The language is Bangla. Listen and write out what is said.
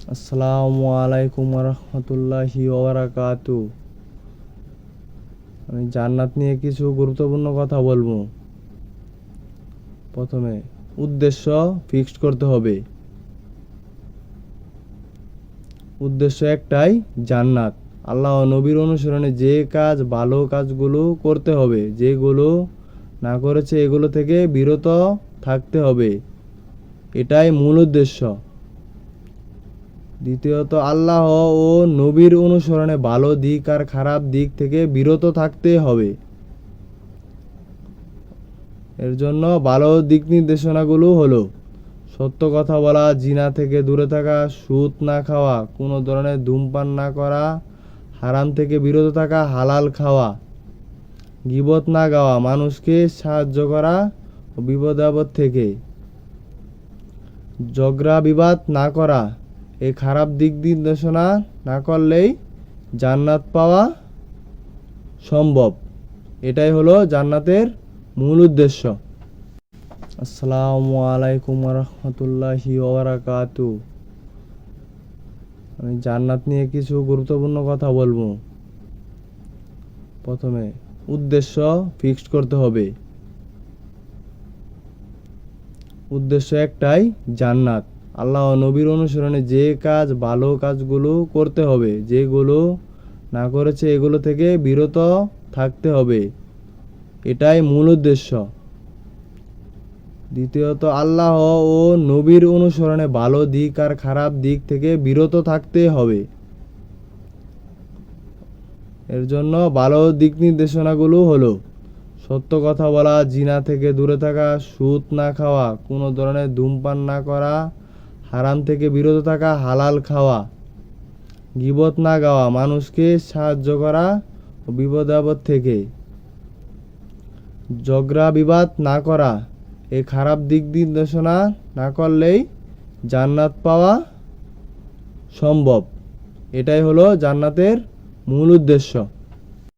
আসসালামু আলাইকুম রহমতুল্লাহি ওবরাকাতু। আমি জান্নাত নিয়ে কিছু গুরুত্বপূর্ণ কথা বলব। প্রথমে, উদ্দেশ্য ফিক্সড করতে হবে। উদ্দেশ্য একটাই জান্নাত। আল্লাহ নবীর অনুসরণে যে কাজ ভালো কাজগুলো করতে হবে, যেগুলো না করেছে এগুলো থেকে বিরত থাকতে হবে। এটাই মূল উদ্দেশ্য। দ্বিতীয়ত, আল্লাহ ও নবীর অনুসরণে ভালো দিক আর খারাপ দিক থেকে বিরত থাকতে হবে। এর জন্য ভালো দিক নির্দেশনাগুলো হলো, সত্য কথা বলা, জিনা থেকে দূরে থাকা, সুদ না খাওয়া, কোনো ধরনের ধূমপান না করা, হারাম থেকে বিরত থাকা, হালাল খাওয়া, গিবত না গাওয়া, মানুষকে সাহায্য করা বিপদ আপদ থেকে ঝগড়া বিবাদ না করা এই খারাপ দিক নির্দেশনা না করলেই জান্নাত পাওয়া সম্ভব। এটাই হলো জান্নাতের মূল উদ্দেশ্য। আসসালামু আলাইকুম রহমতুল্লাহি ওবরাকাতু আমি জান্নাত নিয়ে কিছু গুরুত্বপূর্ণ কথা বলব। প্রথমে, উদ্দেশ্য ফিক্সড করতে হবে। উদ্দেশ্য একটাই জান্নাত। আল্লাহ নবীর অনুসরণে যে কাজ ভালো কাজগুলো করতে হবে, যেগুলো না করেছে এগুলো থেকে বিরত থাকতে হবে। এটাই মূল উদ্দেশ্য। দ্বিতীয়ত, আল্লাহ ও নবীর অনুসরণে ভালো দিক আর খারাপ দিক থেকে বিরত থাকতে হবে। এর জন্য ভালো দিক নির্দেশনাগুলো হলো, সত্য কথা বলা, জিনা থেকে দূরে থাকা, সুদ না খাওয়া, কোনো ধরনের ধূমপান না করা হারাম থেকে বিরত থাকা হালাল খাওয়া, গিবত না গাওয়া মানুষকে সাহায্য করা বিপদ আপদ থেকে ঝগড়া বিবাদ না করা এই খারাপ দিক নির্দেশনা না করলেই জান্নাত পাওয়া সম্ভব। এটাই হলো জান্নাতের মূল উদ্দেশ্য।